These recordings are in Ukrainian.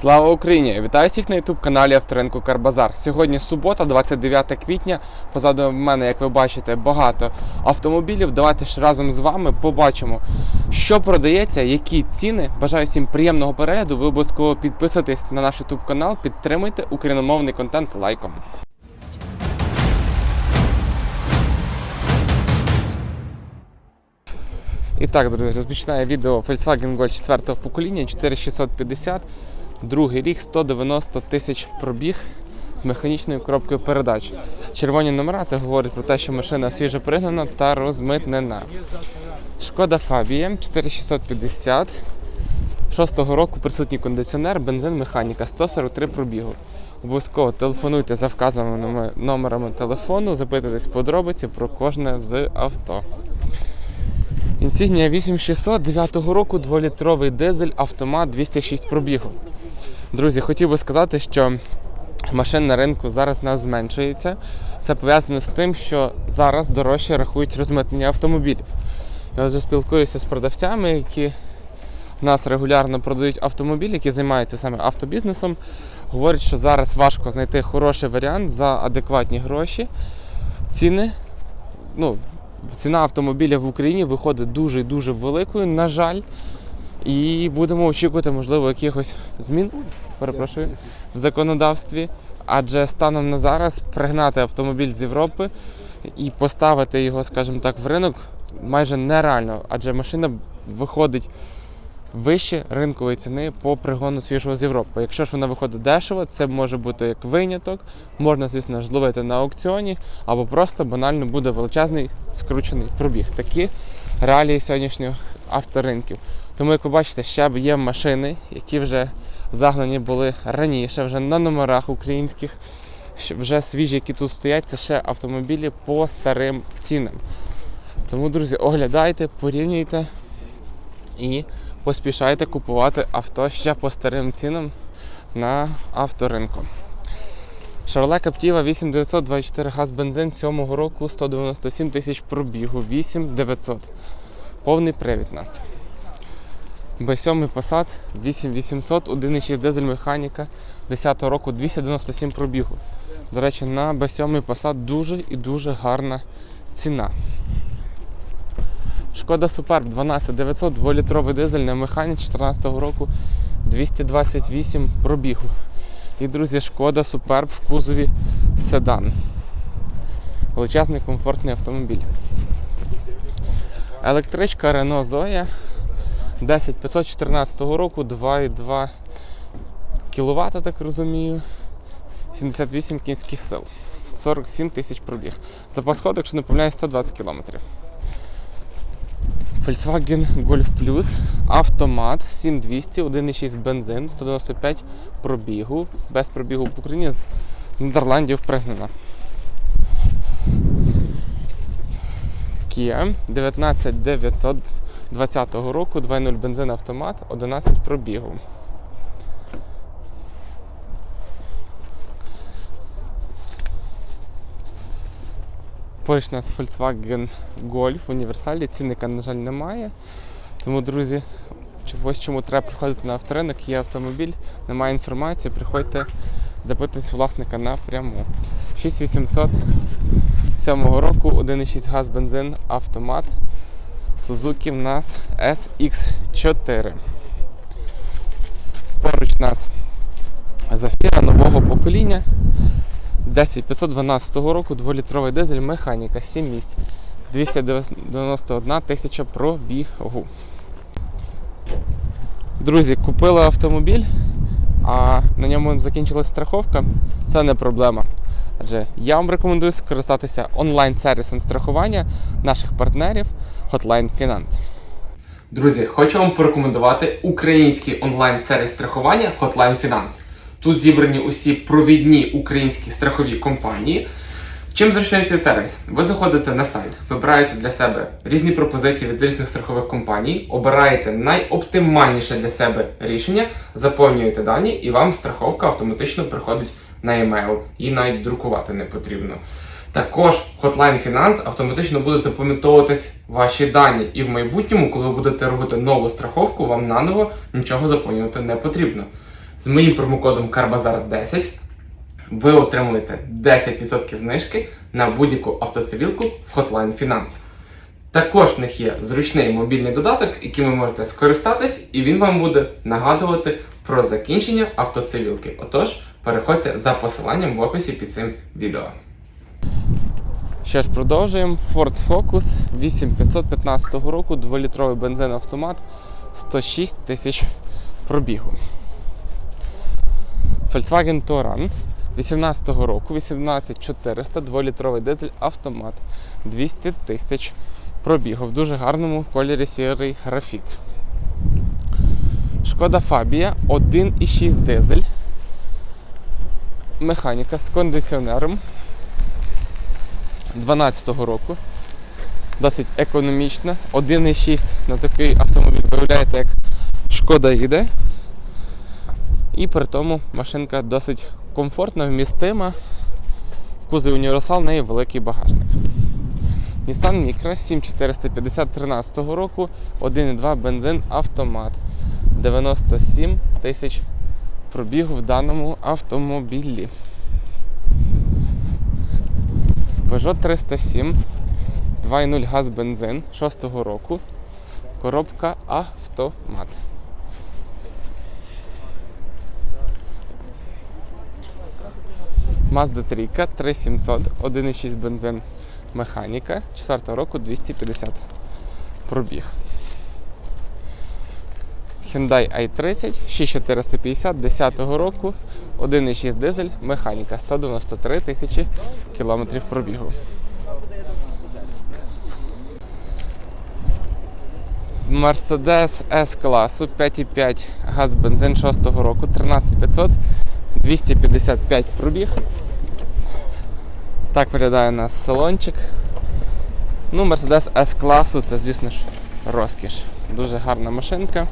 Слава Україні! Вітаю всіх на youtube каналі Авторинку Карбазар. Сьогодні субота, 29 квітня. Позаду мене, як ви бачите, багато автомобілів. Давайте ж разом з вами побачимо, що продається, які ціни. Бажаю всім приємного перегляду. Ви обов'язково підписуйтесь на наш youtube канал, підтримуйте україномовний контент лайком. І так, друзі, розпочинає відео Volkswagen Golf 4 покоління 4650, другий рік, 190 тисяч пробіг з механічною коробкою передач. Червоні номера це говорить про те, що машина свіжо пригнана та розмитнена. Шкода Фабія 4650. 6-го року присутній кондиціонер, бензин, механіка, 143 пробігу. Обов'язково телефонуйте за вказаними номерами телефону, запитуйтесь подробиці про кожне з авто. Insignia 8600 9 року 2-літровий дизель, автомат 206 пробігу. Друзі, хотів би сказати, що машин на ринку зараз нас зменшується. Це пов'язано з тим, що зараз дорожче рахують розмитнення автомобілів. Я вже спілкуюся з продавцями, які в нас регулярно продають автомобілі, які займаються саме автобізнесом. Говорять, що зараз важко знайти хороший варіант за адекватні гроші. Ціни, ну, ціна автомобіля в Україні виходить дуже дуже великою, на жаль. І будемо очікувати, можливо, якихось змін перепрошую, в законодавстві. Адже станом на зараз пригнати автомобіль з Європи і поставити його, скажімо так, в ринок майже нереально, адже машина виходить вище ринкової ціни по пригону свіжого з Європи. Якщо ж вона виходить дешево, це може бути як виняток, можна, звісно ж, зловити на аукціоні, або просто банально буде величезний скручений пробіг. Такі реалії сьогоднішніх авторинків. Тому, як ви бачите, ще є машини, які вже загнані були раніше, вже на номерах українських, вже свіжі, які тут стоять, це ще автомобілі по старим цінам. Тому, друзі, оглядайте, порівнюйте і поспішайте купувати авто ще по старим цінам на авторинку. Chevrolet Captiva 8924 газ бензин 7 року 197 тисяч пробігу, 8900. Повний привід нас. B7 Passat 8800, 1,6 дизель механіка 10 го року 297 пробігу. До речі, на B7 Passat дуже і дуже гарна ціна. Шкода Superb 12900, 2-літровий дизель на механіці 14 року 228 пробігу. І, друзі, шкода Superb в кузові седан. Величезний комфортний автомобіль. Електричка Renault Zoe 10514 року, 2,2 кВт, так розумію. 78 кінських сил. 47 тисяч пробіг. Запас ходу, якщо не помиляюсь, 120 км. Volkswagen Golf Plus, автомат 7200, 1,6 бензин, 195 пробігу, без пробігу в Україні з Нідерландів пригнана. Kia 19900 2020 року, 2.0 бензин автомат, 11 пробігу. Поруч нас Volkswagen Golf в універсалі, цінника, на жаль, немає. Тому, друзі, ось чому треба приходити на авторинок, є автомобіль, немає інформації, приходьте, запитуйтесь власника напряму. 6800 7 року, 1,6 газ бензин, автомат. Suzuki в нас SX4. Поруч у нас Зафіра нового покоління. 10512 року, 2-літровий дизель, механіка, 7 місць. 291 тисяча пробігу. Друзі, купили автомобіль, а на ньому закінчилась страховка. Це не проблема. Адже я вам рекомендую скористатися онлайн-сервісом страхування наших партнерів Hotline Finance. Друзі, хочу вам порекомендувати український онлайн-сервіс страхування Hotline Finance. Тут зібрані усі провідні українські страхові компанії. Чим зручний цей сервіс? Ви заходите на сайт, вибираєте для себе різні пропозиції від різних страхових компаній, обираєте найоптимальніше для себе рішення, заповнюєте дані, і вам страховка автоматично приходить на емейл. Її навіть друкувати не потрібно. Також в Hotline Finance автоматично буде запам'ятовуватись ваші дані, і в майбутньому, коли ви будете робити нову страховку, вам наново нічого заповнювати не потрібно. З моїм промокодом CARBAZAR10 ви отримуєте 10% знижки на будь-яку автоцивілку в Hotline Finance. Також в них є зручний мобільний додаток, яким ви можете скористатись, і він вам буде нагадувати про закінчення автоцивілки. Отож, переходьте за посиланням в описі під цим відео. Що ж, продовжуємо. Ford Focus 8515 року, 2-літровий бензин автомат, 106 тисяч пробігу. Volkswagen Touran 18 року, 18400, 2-літровий дизель автомат, 200 тисяч пробігу в дуже гарному кольорі сірий графіт. Шкода Фабія 1,6 дизель. Механіка з кондиціонером 12-го року. Досить економічна. 1,6 на такий автомобіль виявляєте, як шкода їде. І при тому машинка досить комфортна, вмістима. В кузові універсал в неї великий багажник. Nissan Micra 7450 13 року, 1,2 бензин автомат. 97 тисяч пробігу в даному автомобілі. Peugeot 307, 2.0 газ бензин 6-го року. Коробка автомат. Mazda 3 3700, 1.6 бензин механіка 4 року 250 пробіг. Hyundai i30 6450 10 року 1.6 дизель механіка 193 тисячі кілометрів пробігу. Mercedes S класу 5.5 газ бензин 6 року 13500 255 пробіг. Так виглядає у нас салончик. Ну, Mercedes S класу це, звісно ж, розкіш. Дуже гарна машинка.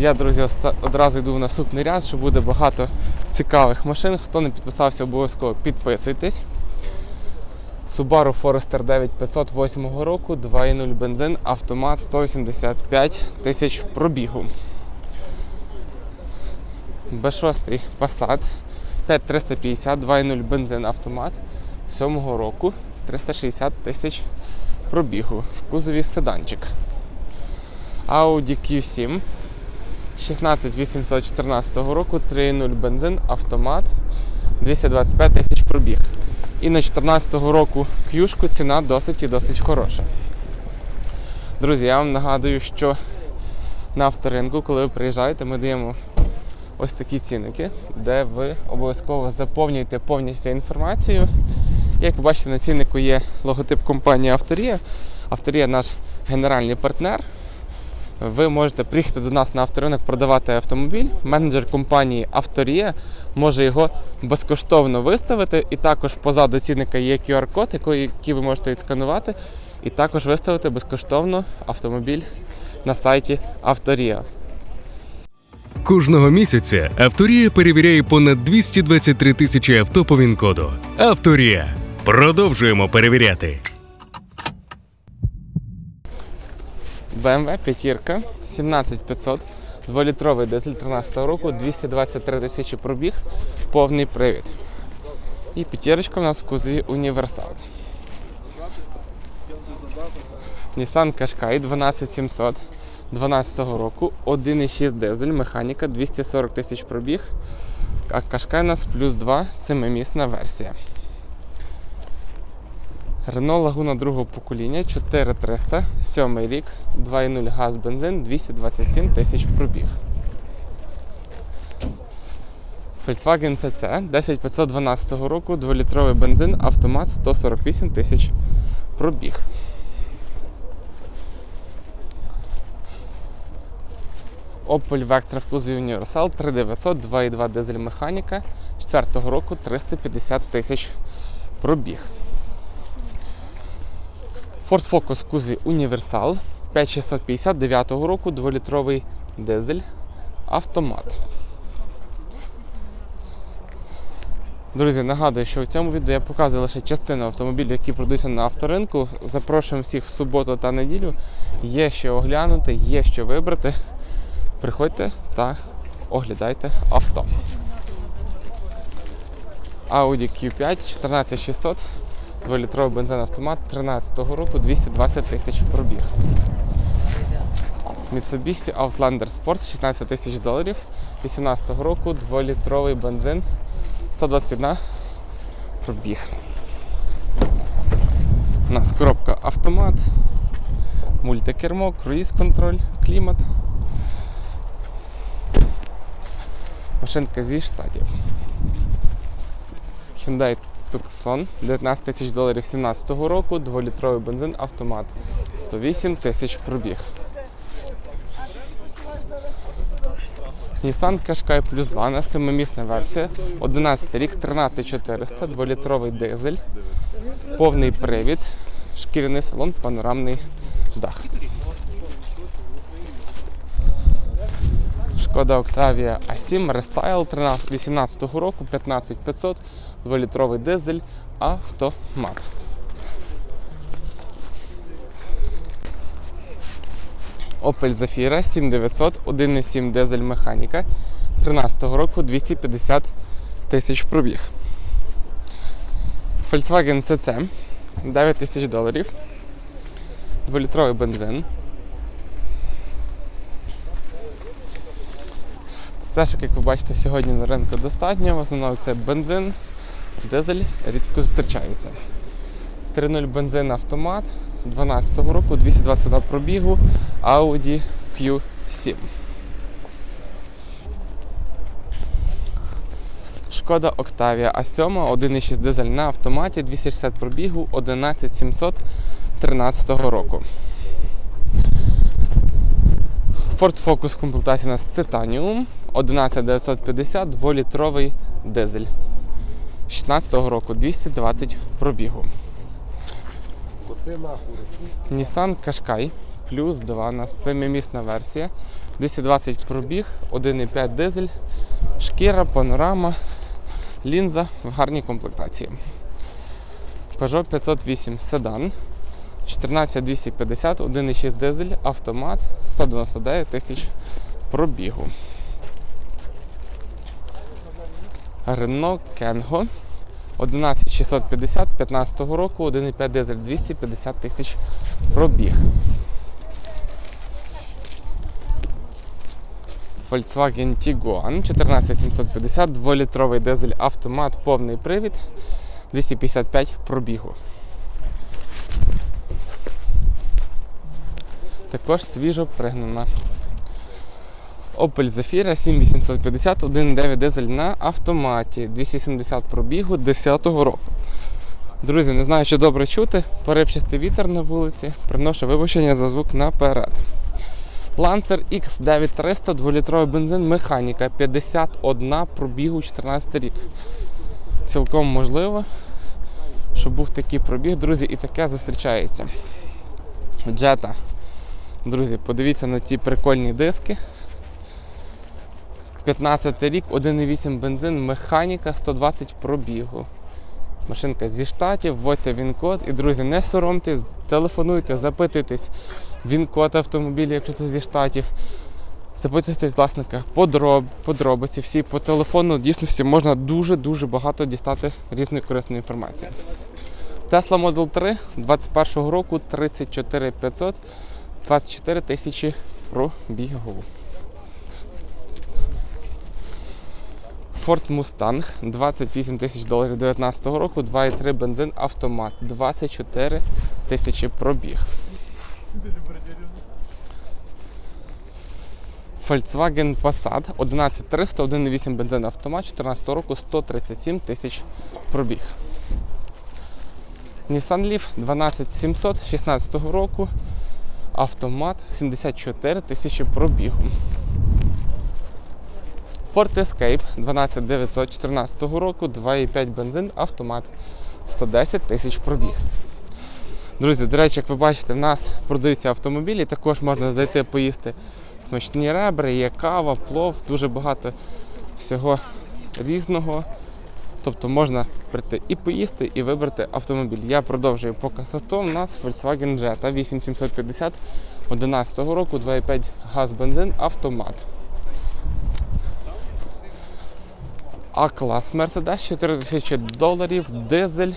Я, друзі, одразу йду в наступний ряд, що буде багато цікавих машин. Хто не підписався, обов'язково підписуйтесь. Subaru Forester 9508 року, 2.0 бензин, автомат 185 тисяч пробігу. B6 Passat 5350, 2.0 бензин автомат 7 року, 360 тисяч пробігу. В кузові седанчик. Audi Q7 16814 року, 3.0 бензин, автомат, 225 тисяч пробіг. І на 2014 року Q ціна досить і досить хороша. Друзі, я вам нагадую, що на авторинку, коли ви приїжджаєте, ми даємо ось такі цінники, де ви обов'язково заповнюєте повністю інформацію. Як ви бачите, на ціннику є логотип компанії Авторія. Авторія наш генеральний партнер. Ви можете приїхати до нас на авторинок продавати автомобіль. Менеджер компанії Авторія може його безкоштовно виставити. І також позаду цінника є QR-код, який ви можете відсканувати, і також виставити безкоштовно автомобіль на сайті Авторія. Кожного місяця Авторія перевіряє понад 223 тисячі авто по ВІН-коду. Авторія. Продовжуємо перевіряти. BMW п'ятірка 17500, 2-літровий дизель 13 року, 223 тисячі пробіг, повний привід. І п'ятірочка у нас в кузові універсал. Nissan Qashqai 12700 12 року, 1,6 дизель, механіка 240 тисяч пробіг. А Qashqai у нас плюс 2, семимісна версія. Renault Laguna другого покоління 4300, 7 рік, 2.0 газ бензин, 227 тисяч пробіг. Volkswagen CC 10512 року, 2-літровий бензин, автомат 148 тисяч пробіг. Opel Vectra в кузові Universal 3900, 2.2 дизель механіка 4 року 350 тисяч пробіг. Ford Focus в кузові Універсал 5650 року, 2-літровий дизель, автомат. Друзі, нагадую, що в цьому відео я показую лише частину автомобілів, які продаються на авторинку. Запрошуємо всіх в суботу та неділю. Є що оглянути, є що вибрати. Приходьте та оглядайте авто. Audi Q5 14600, 2-літровий бензин автомат 13-го року 220 тисяч пробіг. Mitsubishi Outlander Sport 16 тисяч доларів 18-го року 2-літровий бензин 121 пробіг. У нас коробка автомат, мультикермо, круїз контроль, клімат. Машинка зі штатів. Hyundai Tucson 19 тисяч доларів 17 року, 2-літровий бензин автомат. 108 тисяч пробіг. Nissan Qashqai Plus 2 на 7-місна версія, 11 рік, 13400, 2-літровий дизель, повний привід, шкіряний салон, панорамний дах. Шкода Octavia A7 Restyle 13 18 року, 15500, 2-літровий дизель, автомат. Opel Zafira 7900, 1,7 дизель механіка 13-го року 250 тисяч пробіг. Volkswagen CC 9 тисяч доларів. 2-літровий бензин. Цешок, як ви бачите, сьогодні на ринку достатньо. В основному це бензин, дизель рідко зустрічається. 3.0 бензин автомат 12 року, 222 пробігу, Audi Q7. Шкода Octavia A7, 1,6 дизель на автоматі, 260 пробігу, 11700 13 року. Ford Focus комплектація у нас Titanium 11950, 2-літровий дизель. 16 року 220 пробігу. Nissan Qashqai плюс 2 на 7-місна версія. 220 пробіг, 1,5 дизель, шкіра, панорама, лінза в гарній комплектації. Peugeot 508 седан. 14250, 1,6 дизель, автомат, 199 тисяч пробігу. Renault Kengo 11650 15 року, 1,5 дизель 250 тисяч пробіг. Volkswagen Tiguan 14750, 2-літровий дизель автомат, повний привід, 255 пробігу. Також свіжо пригнана. Opel Zafira 7850, 1.9 дизель на автоматі, 270 пробігу 10-го року. Друзі, не знаю, чи добре чути, поривчастий вітер на вулиці, приношу вибачення за звук наперед. Lancer X9300, 2-літровий бензин, механіка, 51 пробігу 14 рік. Цілком можливо, щоб був такий пробіг, друзі, і таке зустрічається. Джета. Друзі, подивіться на ці прикольні диски. 15 рік, 1,8 бензин, механіка, 120 пробігу. Машинка зі штатів, вводьте він-код. І, друзі, не соромтесь, телефонуйте, запитуйтесь він-код автомобіля, якщо це зі штатів. Запитуйтесь власника подроб, подробиці, всі по телефону. В дійсності можна дуже-дуже багато дістати різної корисної інформації. Tesla Model 3 21 року 34 500, 24 тисячі пробігу. Ford Mustang 28 тисяч доларів 2019 року, 2,3 бензин автомат, 24 тисячі пробіг. Volkswagen Passat 11300, 1,8 бензин автомат, 14 року, 137 тисяч пробіг. Nissan Leaf 12700, 16 року, автомат 74 тисячі пробігу. Ford Escape 12914 року, 2,5 бензин, автомат 110 тисяч пробіг. Друзі, до речі, як ви бачите, в нас продаються автомобілі, також можна зайти поїсти смачні ребри, є кава, плов, дуже багато всього різного. Тобто можна прийти і поїсти, і вибрати автомобіль. Я продовжую показ авто. У нас Volkswagen Jetta 8750 11 року, 2,5 газ бензин, автомат. А-клас Мерседес 4000 доларів, дизель,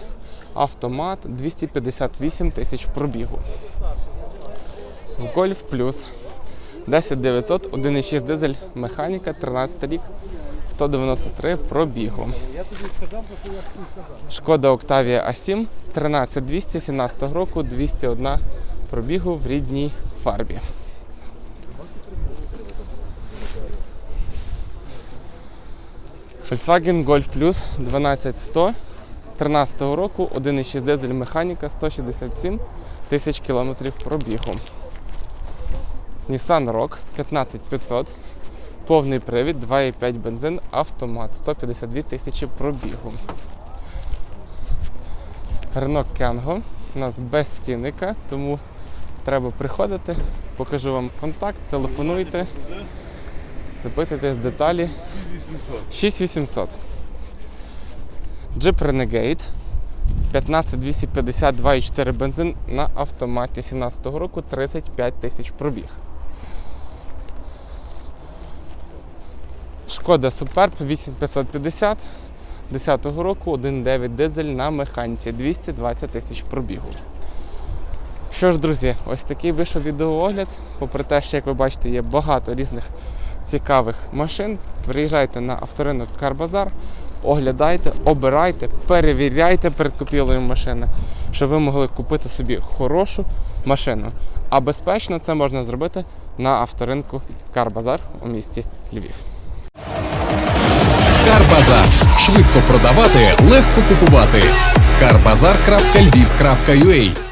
автомат 258 тисяч пробігу. Гольф плюс 10900, 1,6 дизель, механіка, 13 рік, 193 пробігу. Шкода Октавія А7, 13200, 17 року, 201 пробігу в рідній фарбі. Volkswagen Golf Plus 12100 13 року, 1,6 дизель механіка, 167 тисяч кілометрів пробігу. Nissan Rogue 15500, повний привід, 2,5 бензин, автомат, 152 тисячі пробігу. Renault Kangoo у нас без цінника, тому треба приходити, покажу вам контакт, телефонуйте, запитуйтесь деталі. 6800. Jeep Renegade 15250 2,4 бензин на автоматі 17-го року 35 тисяч пробіг. Шкода Superb 8550 10-го року 1,9 дизель на механіці 220 тисяч пробігу. Що ж, друзі, ось такий вийшов відеоогляд. Попри те, що, як ви бачите, є багато різних цікавих машин. Приїжджайте на авторинок Карбазар, оглядайте, обирайте, перевіряйте перед купівлею машини, щоб ви могли купити собі хорошу машину. А безпечно це можна зробити на авторинку Карбазар у місті Львів. Карбазар. Швидко продавати, легко купувати. Карбазар.львів.ua